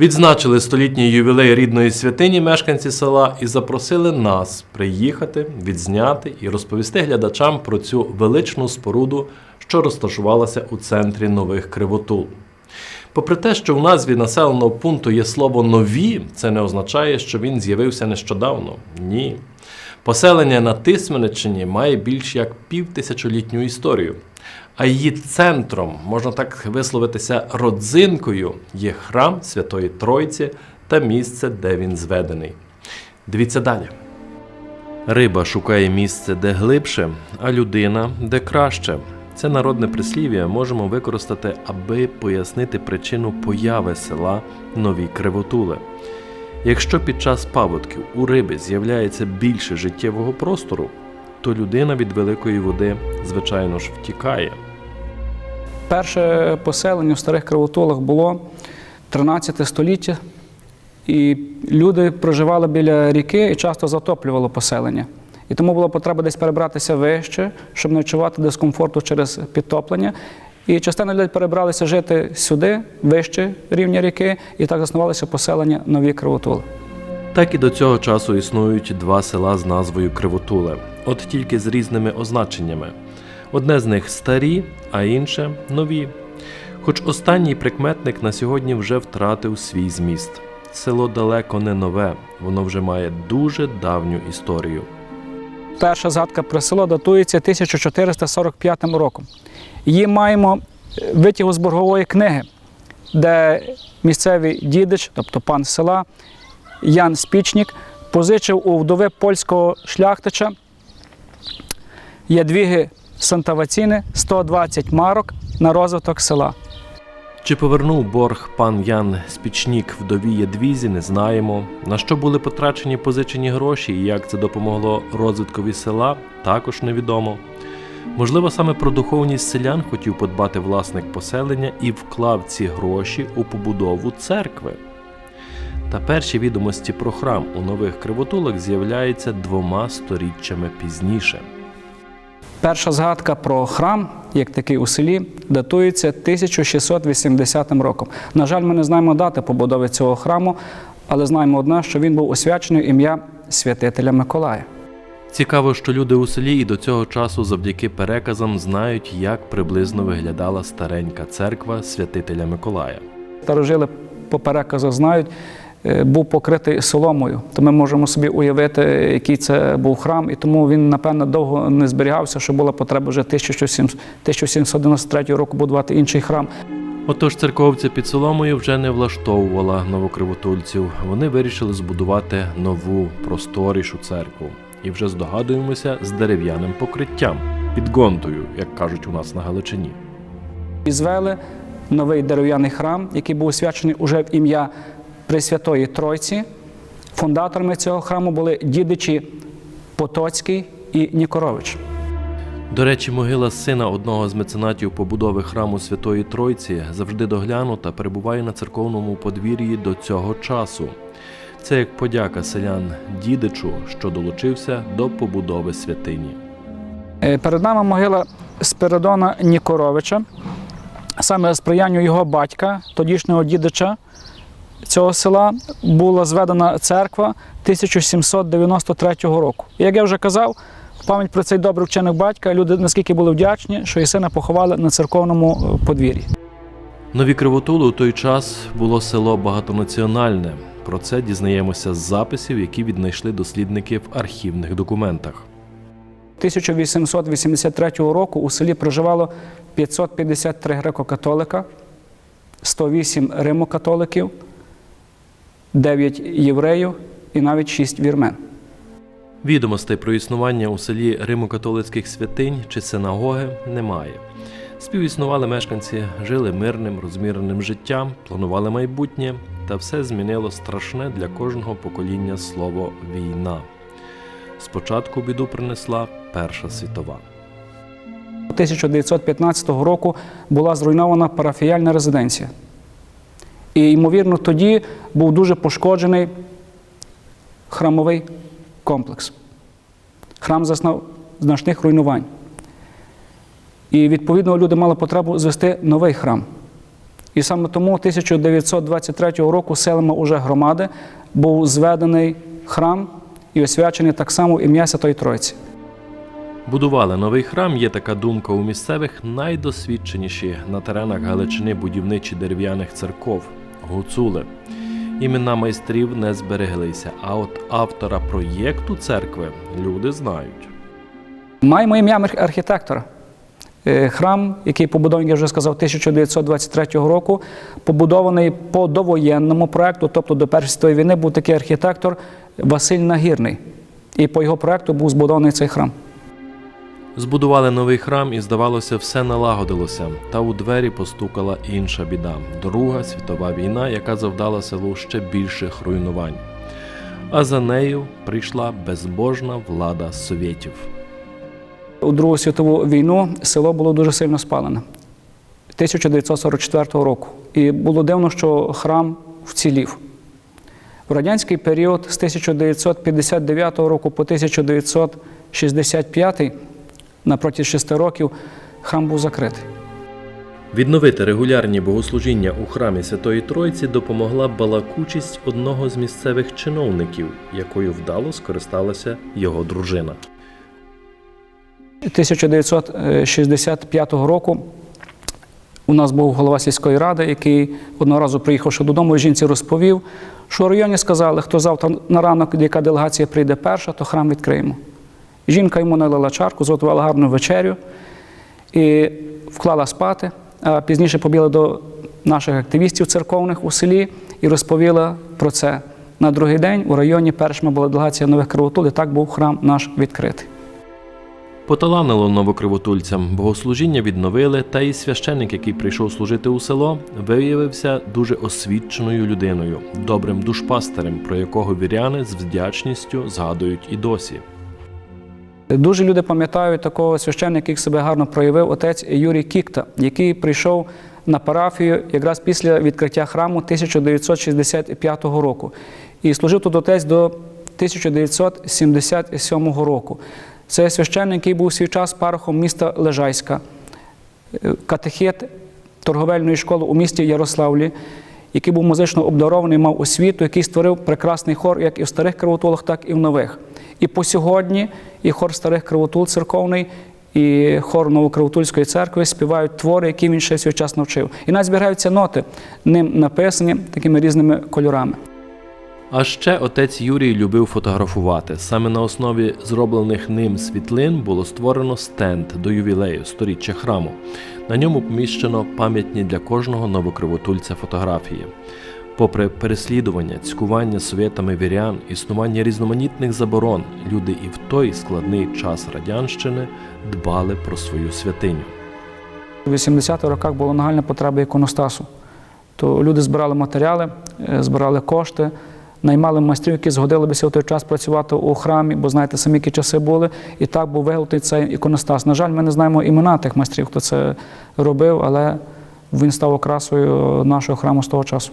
Відзначили столітній ювілей рідної святині мешканці села і запросили нас приїхати, відзняти і розповісти глядачам про цю величну споруду, що розташувалася у центрі нових кривотул. Попри те, що в назві населеного пункту є слово нові, це не означає, що він з'явився нещодавно. Ні. Поселення на Тисменеччині має більш як півтисячолітню історію. А її центром, можна так висловитися, родзинкою є храм Святої Тройці та місце, де він зведений. Дивіться далі. Риба шукає місце, де глибше, а людина де краще. Це народне прислів'я можемо використати, аби пояснити причину появи села Нові Кривотули. Якщо під час паводків у риби з'являється більше життєвого простору, то людина від великої води, звичайно ж, втікає. Перше поселення в старих кривотолах було 13 століття, і люди проживали біля ріки і часто затоплювало поселення. І тому була потреба десь перебратися вище, щоб не відчувати дискомфорту через підтоплення. І частина людей перебралися жити сюди, вище рівня ріки, і так заснувалися поселення нові кривотули. Так і до цього часу існують два села з назвою Кривотуле, от тільки з різними означеннями. Одне з них старі, а інше нові. Хоч останній прикметник на сьогодні вже втратив свій зміст. Село далеко не нове, воно вже має дуже давню історію. Перша згадка про село датується 1445 роком. Її маємо е, витягу з боргової книги, де місцевий дідич, тобто пан села Ян Спічнік, позичив у вдови польського шляхтича Ядвіги Сантаваціни 120 марок на розвиток села. Чи повернув борг пан Ян Спічнік вдові Ядвізі, не знаємо. На що були потрачені позичені гроші і як це допомогло розвиткові села, також невідомо. Можливо, саме про духовність селян хотів подбати власник поселення і вклав ці гроші у побудову церкви. Та перші відомості про храм у нових кривотулах з'являються двома сторіччями пізніше. Перша згадка про храм, як такий у селі, датується 1680 роком. На жаль, ми не знаємо дати побудови цього храму, але знаємо одне, що він був освячений ім'я святителя Миколая. Цікаво, що люди у селі і до цього часу завдяки переказам знають, як приблизно виглядала старенька церква святителя Миколая. Старожили по переказах знають, був покритий соломою. То ми можемо собі уявити, який це був храм, і тому він, напевно, довго не зберігався, що була потреба вже 1793 року будувати інший храм. Отож, церковця під Соломою вже не влаштовувала новокривотульців. Вони вирішили збудувати нову, просторішу церкву. І вже здогадуємося з дерев'яним покриттям під гонтою, як кажуть у нас на Галичині. І звели новий дерев'яний храм, який був освячений уже в ім'я Пресвятої Тройці. Фундаторами цього храму були дідичі Потоцький і Нікорович. До речі, могила сина одного з меценатів побудови храму Святої Тройці завжди доглянута, перебуває на церковному подвір'ї до цього часу. Це як подяка селян дідичу, що долучився до побудови святині. Е, Перед нами могила Спиридона Нікоровича. Саме сприянню його батька, тодішнього дідича цього села, була зведена церква 1793 року. Як я вже казав, в пам'ять про цей добрий вченик батька люди наскільки були вдячні, що і сина поховали на церковному е, подвір'ї. Нові Кривотули у той час було село багатонаціональне. Про це дізнаємося з записів, які віднайшли дослідники в архівних документах. 1883 року у селі проживало 553 греко-католика, 108 римокатоликів, 9 євреїв і навіть 6 вірмен. Відомостей про існування у селі римокатолицьких святинь чи синагоги немає. Співіснували мешканці, жили мирним, розміреним життям, планували майбутнє, та все змінило страшне для кожного покоління слово війна. Спочатку біду принесла Перша світова. 1915 року була зруйнована парафіяльна резиденція. І, ймовірно, тоді був дуже пошкоджений храмовий комплекс. Храм зазнав значних руйнувань. І, відповідно, люди мали потребу звести новий храм. І саме тому 1923 року селами уже громади був зведений храм і освячений так само ім'я Святої Тройці. Будували новий храм, є така думка у місцевих найдосвідченіші на теренах Галичини будівничі дерев'яних церков гуцули. Імена майстрів не збереглися, а от автора проєкту церкви люди знають. Маємо ім'я архітектора. Е, Храм, який побудований, я вже сказав, 1923 року, побудований по довоєнному проекту, тобто до Першої світової війни був такий архітектор Василь Нагірний. І по його проекту був збудований цей храм. Збудували новий храм і, здавалося, все налагодилося. Та у двері постукала інша біда Друга світова війна, яка завдала селу ще більших руйнувань. А за нею прийшла безбожна влада совєтів. У Другу світову війну село було дуже сильно спалене 1944 року. І було дивно, що храм вцілів. В радянський період з 1959 року по 1965 на протязі шести років храм був закритий. Відновити регулярні богослужіння у храмі Святої Тройці допомогла балакучість одного з місцевих чиновників, якою вдало скористалася його дружина. 1965 року у нас був голова сільської ради, який одного разу приїхавши додому, жінці розповів, що в районі сказали, хто завтра на ранок, яка делегація прийде перша, то храм відкриємо. Жінка йому налила чарку, зготувала гарну вечерю і вклала спати, а пізніше побігла до наших активістів церковних у селі і розповіла про це. На другий день у районі першими була делегація нових кривотул, і так був храм наш відкритий. Поталанило новокривотульцям, богослужіння відновили, та і священик, який прийшов служити у село, виявився дуже освіченою людиною, добрим душпастерем, про якого віряни з вдячністю згадують і досі. Дуже люди пам'ятають такого священника, який себе гарно проявив, отець Юрій Кікта, який прийшов на парафію якраз після відкриття храму 1965 року. І служив тут отець до 1977 року. Це священник, який був свій час парохом міста Лежайська, е, катехет торговельної школи у місті Ярославлі, який був музично обдарований, мав освіту, який створив прекрасний хор як і в старих кривотулах, так і в нових. І по сьогодні і хор старих кривотул церковний, і хор Новокривотульської церкви співають твори, які він ще свій час навчив. І навіть зберігаються ноти, ним написані такими різними кольорами. А ще отець Юрій любив фотографувати. Саме на основі зроблених ним світлин було створено стенд до ювілею сторіччя храму. На ньому поміщено пам'ятні для кожного новокривотульця фотографії. Попри переслідування, цькування совєтами вірян, існування різноманітних заборон, люди і в той складний час радянщини дбали про свою святиню. У 80-х роках була нагальна потреба іконостасу. То люди збирали матеріали, е, збирали кошти, наймали майстрів, які згодилися в той час працювати у храмі, бо знаєте, самі які часи були, і так був виготовлений цей іконостас. На жаль, ми не знаємо імена тих майстрів, хто це робив, але він став окрасою нашого храму з того часу.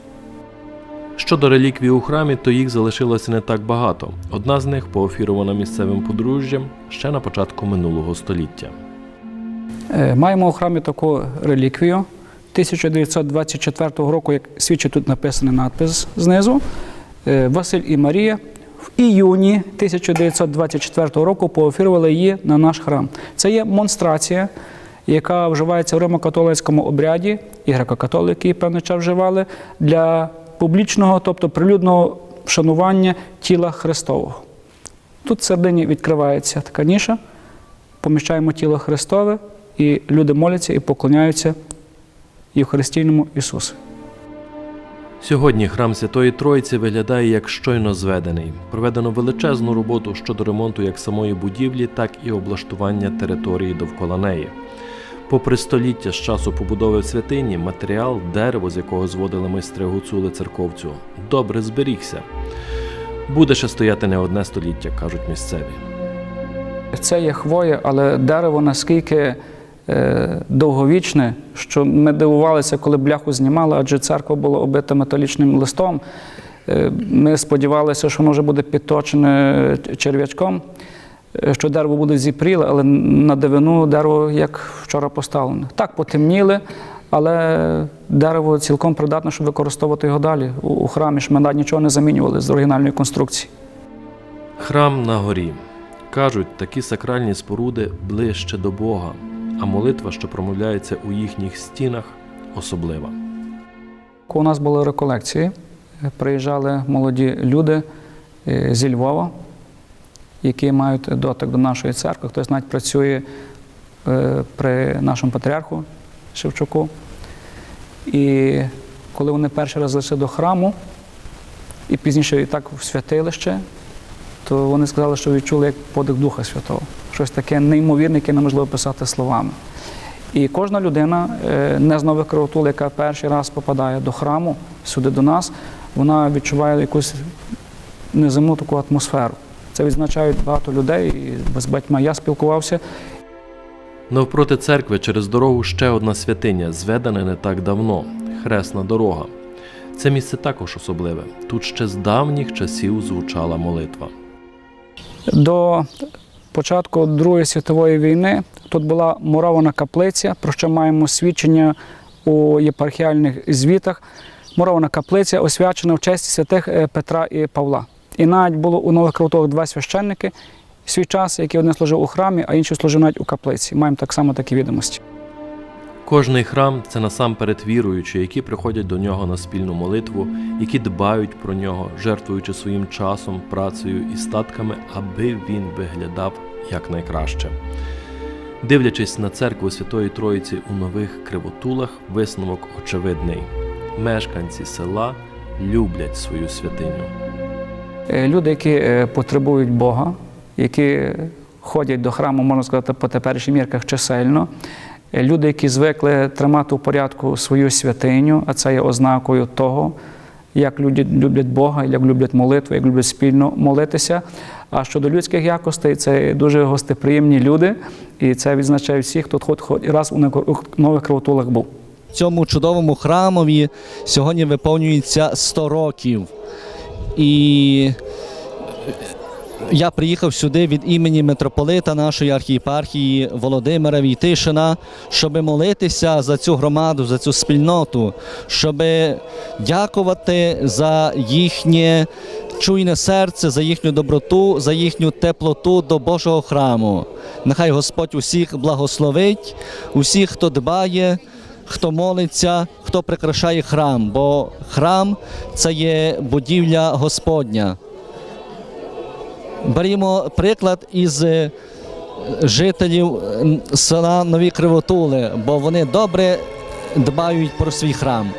Щодо реліквій у храмі, то їх залишилося не так багато. Одна з них поофірована місцевим подружжям ще на початку минулого століття. Е, Маємо у храмі таку реліквію 1924 року, як свідчить тут написаний надпис знизу. е, Василь і Марія в іюні 1924 року поофірували її на наш храм. Це є монстрація, яка вживається в римокатолицькому обряді, і греко-католики її певний час вживали для публічного, тобто прилюдного вшанування тіла Христового. Тут всередині відкривається така ніша, поміщаємо тіло Христове, і люди моляться і поклоняються Євхаристійному Ісусу. Сьогодні храм Святої Троїці виглядає як щойно зведений. Проведено величезну роботу щодо ремонту як самої будівлі, так і облаштування території довкола неї. Попри століття з часу побудови святині, матеріал, дерево, з якого зводили майстри гуцули церковцю, добре зберігся. Буде ще стояти не одне століття, кажуть місцеві. Це є хвоя, але дерево наскільки е, довговічне, що ми дивувалися, коли бляху знімали, адже церква була обита металічним листом. Е, ми сподівалися, що воно вже буде підточене черв'ячком, що дерево буде зіпріле, але на дивину дерево як вчора поставлене. Так, потемніли, але дерево цілком придатне, щоб використовувати його далі у, храмі. Ж нічого не замінювали з оригінальної конструкції. Храм на горі. Кажуть, такі сакральні споруди ближче до Бога, а молитва, що промовляється у їхніх стінах, особлива. У нас були реколекції, е, приїжджали молоді люди е, зі Львова, які мають дотик до нашої церкви. Хтось навіть працює е, при нашому патріарху Шевчуку. І коли вони перший раз зайшли до храму, і пізніше і так в святилище, то вони сказали, що відчули як подих Духа Святого. Щось таке неймовірне, яке неможливо писати словами. І кожна людина, е, не з нових кровотул, яка перший раз попадає до храму, сюди до нас, вона відчуває якусь неземну таку атмосферу. Це відзначають багато людей, і з батьма я спілкувався. Навпроти церкви через дорогу ще одна святиня, зведена не так давно хресна дорога. Це місце також особливе. Тут ще з давніх часів звучала молитва. До початку Другої світової війни тут була мурована каплиця, про що маємо свідчення у єпархіальних звітах. Мурована каплиця освячена в честь святих е, Петра і Павла. І навіть було у нових крутових два священники свій час, які один служив у храмі, а інший служив навіть у каплиці. Маємо так само такі відомості. Кожний храм це насамперед віруючі, які приходять до нього на спільну молитву, які дбають про нього, жертвуючи своїм часом, працею і статками, аби він виглядав якнайкраще. Дивлячись на церкву Святої Троїці у нових кривотулах, висновок очевидний: мешканці села люблять свою святиню. Е, Люди, які е, потребують Бога, які ходять до храму, можна сказати, по теперішніх мірках чисельно. Е, Люди, які звикли тримати у порядку свою святиню, а це є ознакою того, як люди люблять Бога, як люблять молитву, як люблять спільно молитися. А щодо людських якостей, це дуже гостеприємні люди, і це відзначає всіх, хто хоч раз у нових кровотулах був. Цьому чудовому храмові сьогодні виповнюється 100 років. І я приїхав сюди від імені митрополита нашої архієпархії Володимира Війтишина, щоб молитися за цю громаду, за цю спільноту, щоб дякувати за їхнє чуйне серце, за їхню доброту, за їхню теплоту до Божого храму. Нехай Господь усіх благословить, усіх, хто дбає хто молиться, хто прикрашає храм, бо храм це є будівля Господня. Берімо приклад із е, жителів села Нові Кривотули, бо вони добре дбають про свій храм.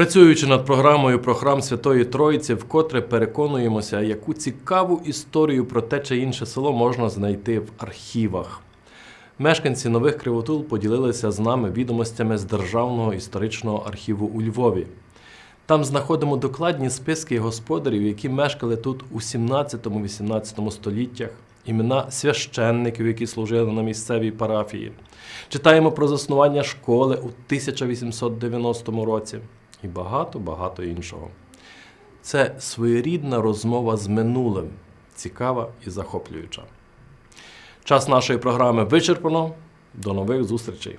Працюючи над програмою про храм Святої Троїці, вкотре переконуємося, яку цікаву історію про те чи інше село можна знайти в архівах. Мешканці нових кривотул поділилися з нами відомостями з Державного історичного архіву у Львові. Там знаходимо докладні списки господарів, які мешкали тут у 17-18 століттях, імена священників, які служили на місцевій парафії. Читаємо про заснування школи у 1890 році і багато-багато іншого. Це своєрідна розмова з минулим, цікава і захоплююча. Час нашої програми вичерпано. До нових зустрічей!